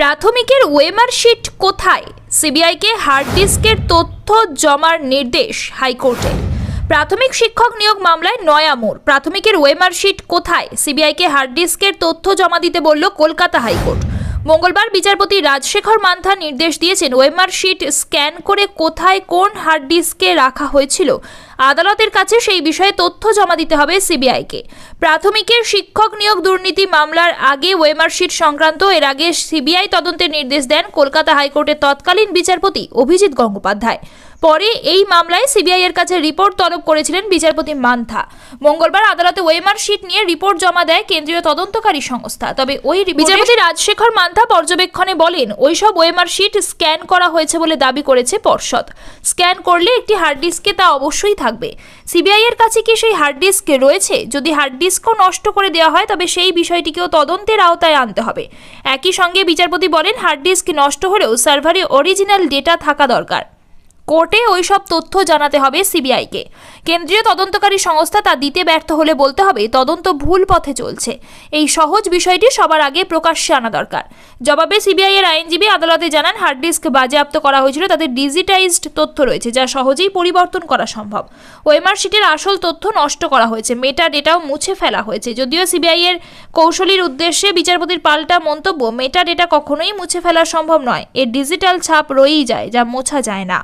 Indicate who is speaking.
Speaker 1: প্রাথমিকের OMR sheet কোথায়? সিবিআইকে hard ডিস্কের তথ্য জমার নির্দেশ হাইকোর্টে। প্রাথমিক শিক্ষক নিয়োগ মামলায় নয়া মোড়। প্রাথমিকের ওয়েমার শিট কোথায়? সিবিআইকে হার্ড ডিস্কের তথ্য জমা দিতে বলল কলকাতা হাইকোর্ট। মঙ্গলবার বিচারপতি রাজশেখর মান্থা নির্দেশ দিয়েছেন ওয়েমার শিট স্ক্যান করে কোথায় কোন হার্ড ডিস্কে রাখা হয়েছিল। আদালতের কাছে সেই বিষয়ে তথ্য জমা দিতে হবে সিবিআইকে। প্রাথমিকের শিক্ষক নিয়োগ দুর্নীতি মামলার আগে ওয়েমার শিট সংক্রান্ত, এর আগে সিবিআই তদন্তের নির্দেশ দেন কলকাতা হাইকোর্টের তৎকালীন বিচারপতি অভিজিৎ গঙ্গোপাধ্যায়। পরে এই মামলায় সিবিআই এর কাছে রিপোর্ট তলব করেছিলেন বিচারপতি মান্থা। মঙ্গলবার আদালতে ওয়েমার শিট নিয়ে রিপোর্ট জমা দেয় কেন্দ্রীয় তদন্তকারী সংস্থা। তবে ওই বিচারপতি রাজশেখর মান্থা পর্যবেক্ষণে বলেন, ওইসব ওয়েমার শিট স্ক্যান করা হয়েছে বলে দাবি করেছে পর্ষদ। স্ক্যান করলে একটি হার্ড ডিস্কে তা অবশ্যই থাকবে। সিবিআই এর কাছে কি সেই হার্ড ডিস্ক রয়েছে? যদি হার্ড ডিস্কও নষ্ট করে দেওয়া হয়, তবে সেই বিষয়টিকেও তদন্তের আওতায় আনতে হবে। একই সঙ্গে বিচারপতি বলেন, হার্ড ডিস্ক নষ্ট হলেও সার্ভারে অরিজিনাল ডেটা থাকা দরকার। কোর্টে ওইসব তথ্য জানাতে হবে সিবিআইকে। কেন্দ্রীয় তদন্তকারী সংস্থা তা দিতে ব্যর্থ হলে বলতে হবে তদন্ত ভুল পথে চলছে। এই সহজ বিষয়টি সবার আগে প্রকাশ্যে আনা দরকার। জবাবে সিবিআই এর আইনজীবী আদালতে জানান হার্ড ডিস্ক বাজেয়াপ্ত করা হয়েছিল তাদের ডিজিটাইজড তথ্য রয়েছে, যা সহজেই পরিবর্তন করা সম্ভব। ওয়েমার শিটের আসল তথ্য নষ্ট করা হয়েছে মেটা ডেটাও মুছে ফেলা হয়েছে। যদিও সিবিআই এর কৌশলীর উদ্দেশ্যে বিচারপতির পাল্টা মন্তব্য মেটা ডেটা কখনোই মুছে ফেলা সম্ভব নয়। এর ডিজিটাল ছাপ রয়েই যায়, যা মোছা যায় না।